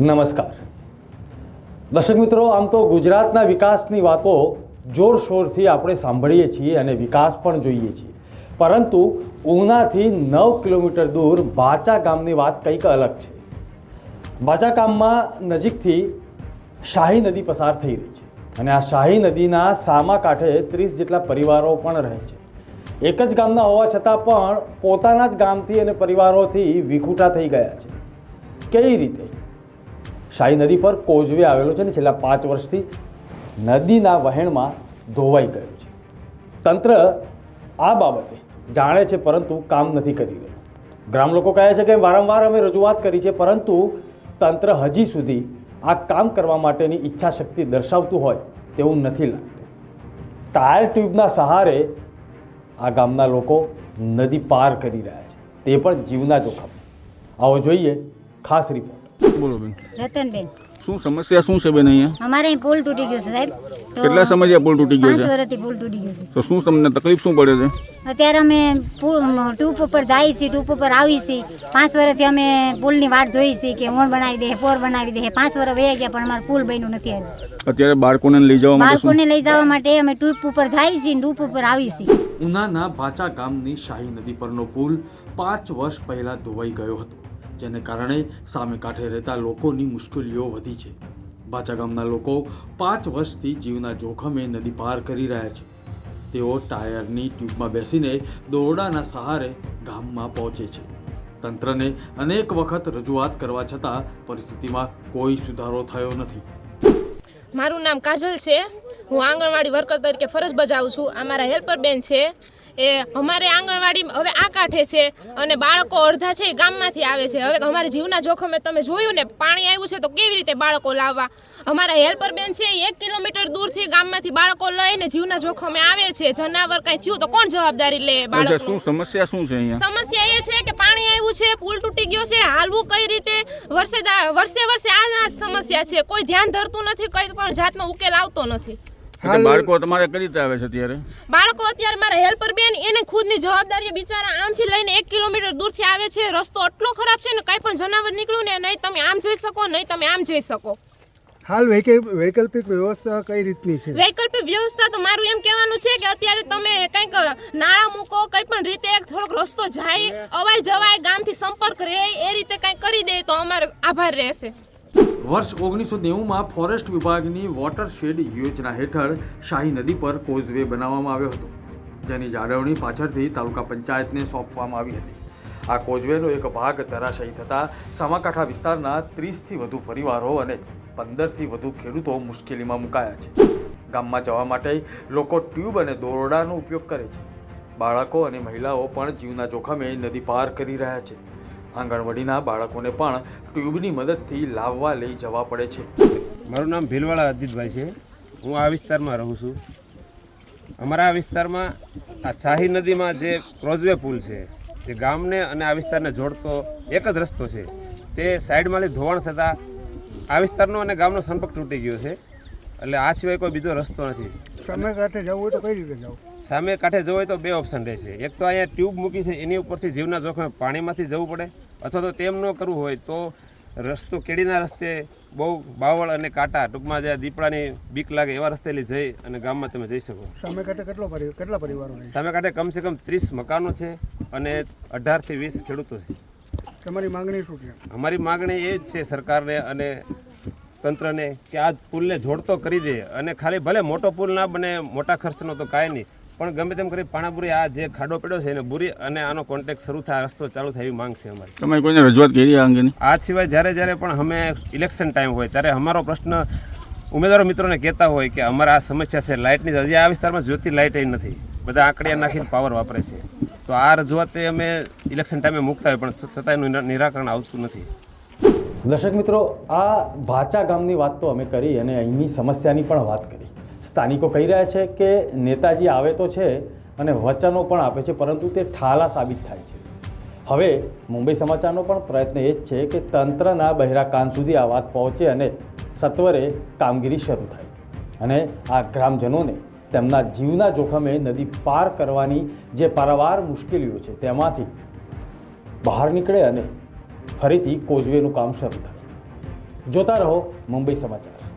નમસ્કાર. દર્શક મિત્રો, આમ તો ગુજરાતના વિકાસની વાતો જોરશોરથી આપણે સાંભળીએ છીએ અને વિકાસ પણ જોઈએ છીએ. પરંતુ ઉનાથી નવ કિલોમીટર દૂર બાચા ગામની વાત કંઈક અલગ છે. બાચા ગામમાં નજીકથી શાહી નદી પસાર થઈ રહી છે અને આ શાહી નદીના સામા કાંઠે ત્રીસ જેટલા પરિવારો પણ રહે છે. એક જ ગામના હોવા છતાં પણ પોતાના જ ગામથી અને પરિવારોથી વિખૂટા થઈ ગયા છે. કેવી રીતે? શાહી નદી પર કોઝવે આવેલો છે ને છેલ્લા પાંચ વર્ષથી નદીના વહેણમાં ધોવાઈ ગયું છે. તંત્ર આ બાબતે જાણે છે પરંતુ કામ નથી કરી રહ્યું. ગ્રામ લોકો કહે છે કે વારંવાર અમે રજૂઆત કરી છે, પરંતુ તંત્ર હજી સુધી આ કામ કરવા માટેની ઈચ્છા શક્તિ દર્શાવતું હોય તેવું નથી લાગતું. ટાયર ટ્યુબના સહારે આ ગામના લોકો નદી પાર કરી રહ્યા છે. તે પણ જીવના જોખમ. આવો જોઈએ ખાસ રિપોર્ટ. બોલો બેન. રતનબેન. શું સમસ્યા શું છે બેન અહીંયા? અમારે અહીં પુલ તૂટી ગયો છે સાહેબ. કેટલા સમયથી પુલ તૂટી ગયો પાંચ વર્ષથી પુલ તૂટી ગયો છે. તો શું તમને તકલીફ શું પડે છે? અત્યારે અમે પુલ ટૂપ ઉપર જાય છીએ ટૂપ ઉપર આવી છીએ. પાંચ વર્ષથી અમે પુલની વાટ જોઈ છીએ કે ઓણ બનાવી દે પોર બનાવી દે. પાંચ વર્ષ વહી ગયા પણ અમારે પુલ બન્યું નથી અત્યારે બાળકોને લઈ જવા બાળકોને લઈ જવા માટે અમે ટૂપ ઉપર જાય છીએ ટૂપ ઉપર આવી છીએ. ઉનાના ભાચા ગામની શાહી નદી પરનો પુલ પાંચ વર્ષ પહેલા ધોવાઈ ગયો હતો. જેને કારણે સામે કાંઠે રહેતા લોકોની મુશ્કેલીઓ વધી છે. બાચા ગામના લોકો પાંચ વર્ષથી જીવના જોખમે નદી પાર કરી રહ્યા છે. તેઓ ટાયરની ટ્યુબમાં બેસીને દોરડાના સહારે ગામમાં પહોંચે છે. તંત્રને અનેક વખત રજૂઆત કરવા છતાં પરિસ્થિતિમાં કોઈ સુધારો થયો નથી. મારું નામ કાજલ છે. હું આંગણવાડી વર્કર તરીકે ફરજ બજાવું છું. અમારા હેલ્પર બેન છે. એ અમારે આંગણવાડી હવે આ કાંઠે છે અને બાળકો અડધા છે એ ગામમાંથી આવે છે. હવે અમારે જીવના જોખમે તમે જોયું ને પાણી આવ્યું છે તો કેવી રીતે બાળકો લાવવા? અમારા હેલ્પર બેન છે એક કિલોમીટર દૂરથી ગામમાંથી બાળકો લઈને જીવના જોખમે આવે છે. જનાવર કાંઈ થયું તો કોણ જવાબદારી લે બાળકો શું સમસ્યા શું છે અહીંયા? સમસ્યા એ છે કે પાણી આવ્યું છે પુલ તૂટી ગયો છે. હાલવું કઈ રીતે? વર્ષે વર્ષે વર્ષે આ સમસ્યા છે. કોઈ ધ્યાન ધરતું નથી કઈ પણ જાતનો ઉકેલ આવતો નથી. બાળકો તમારે કઈ રીતે આવે છે અત્યારે? બાળકો અત્યારે મારા હેલ્પર બેન એને ખુદની જવાબદારી બિચારા આમથી લઈને એક કિલોમીટર દૂરથી આવે છે. રસ્તો એટલો ખરાબ છે ને કાંઈ પણ જનાવર નીકળ્યું ને નહીં તમે આમ જઈ શકો નહીં તમે આમ જઈ શકો. હાલ વૈકલ્પિક વ્યવસ્થા કઈ રીતની છે? વૈકલ્પિક વ્યવસ્થા તો મારું એમ કહેવાનું છે કે અત્યારે તમે કંઈક નાળા મૂકો કંઈ પણ રીતે એક થોડોક રસ્તો જાય અવાય જવાય ગામથી સંપર્ક રહે એ રીતે કંઈક કરી દે તો અમારો આભાર રહેશે. વર્ષ ઓગણીસો નેવુંમાં ફોરેસ્ટ વિભાગની વોટરશેડ યોજના હેઠળ શાહી નદી પર કોઝવે બનાવવામાં આવ્યો હતો. જેની જાળવણી પાછળથી તાલુકા પંચાયતને સોંપવામાં આવી હતી. આ કોઝવેનો એક ભાગ ધરાશાયી થતાં સામાકાંઠા વિસ્તારના ત્રીસથી વધુ પરિવારો અને પંદરથી વધુ ખેડૂતો મુશ્કેલીમાં મુકાયા છે. ગામમાં જવા માટે લોકો ટ્યુબ અને દોરડાનો ઉપયોગ કરે છે. બાળકો અને મહિલાઓ પણ જીવના જોખમે નદી પાર કરી રહ્યા છે. આંગણવાડીના બાળકોને પણ ટ્યુબની મદદથી લાવવા લઈ જવા પડે છે. મારું નામ ભીલવાળા અજીતભાઈ છે. હું આ વિસ્તારમાં રહું છું. અમારા આ વિસ્તારમાં આ શાહી નદીમાં જે ક્રોઝવે પુલ છે જે ગામને અને આ વિસ્તારને જોડતો એક જ રસ્તો છે તે સાઈડમાંથી ધોવાણ થતાં આ વિસ્તારનો અને ગામનો સંપર્ક તૂટી ગયો છે. એટલે આ સિવાય કોઈ બીજો રસ્તો નથી. સામે કાંઠે જવું હોય તો કઈ રીતે જવું? સામે કાંઠે જવું હોય તો બે ઓપ્શન રહેશે. એક તો અહીંયા ટ્યુબ મૂકી છે એની ઉપરથી જીવના જોખમે પાણીમાંથી જવું પડે. અથવા તો તેમ ન કરવું હોય તો રસ્તો કેડીના રસ્તે બહુ બાવળ અને કાંટા ટૂંકમાં જે દીપડાની બીક લાગે એવા રસ્તેથી જઈ અને ગામમાં તમે જઈ શકો. સામે કાંઠે કેટલો કેટલા પરિવારો સામે કાંઠે કમસે કમ ત્રીસ મકાનો છે અને અઢારથી વીસ ખેડૂતો છે. તમારી માંગણી શું છે? અમારી માગણી એ જ છે સરકારને અને તંત્રને કે આ પુલને જોડતો કરી દે અને ખાલી ભલે મોટો પુલ ના બને મોટા ખર્ચનો તો કાંઈ નહીં. પણ ગમે તેમ કરી પાણાપુરી આ જે ખાડો પડ્યો છે એને બુરી અને આનો કોન્ટેક્ટ શરૂ થાય રસ્તો ચાલુ થાય એવી માંગ છે અમારી. તમે કોઈને રજૂઆત કરી આ અંગેની? આ સિવાય જ્યારે જ્યારે પણ અમે ઇલેક્શન ટાઈમ હોય ત્યારે અમારો પ્રશ્ન ઉમેદવારો મિત્રોને કહેતા હોય કે અમારા આ સમસ્યા છે લાઇટની હજી આ વિસ્તારમાં જ્યોતિ લાઇટ નથી. બધા આંકડિયા નાખીને પાવર વાપરે છે. તો આ રજૂઆતે અમે ઇલેક્શન ટાઈમે મૂકતા હોય પણ છતાં એનું નિરાકરણ આવતું નથી. દર્શક મિત્રો આ ભાચા ગામની વાત તો અમે કરી અને અહીંની સમસ્યાની પણ વાત કરી. સ્થાનિકો કહી રહ્યા છે કે નેતાજી આવે તો છે અને વચનો પણ આપે છે, પરંતુ તે ઠાલા સાબિત થાય છે. હવે મુંબઈ સમાચારનો પણ પ્રયત્ન એ જ છે કે તંત્રના બહેરા કાન સુધી આ વાત પહોંચે અને સત્વરે કામગીરી શરૂ થાય. અને આ ગ્રામજનોને તેમના જીવના જોખમે નદી પાર કરવાની જે પારાવાર મુશ્કેલીઓ છે, તેમાંથી બહાર નીકળે અને ફરીથી કોઝવેનું કામ શરૂ થાય. જોતા રહો મુંબઈ સમાચાર.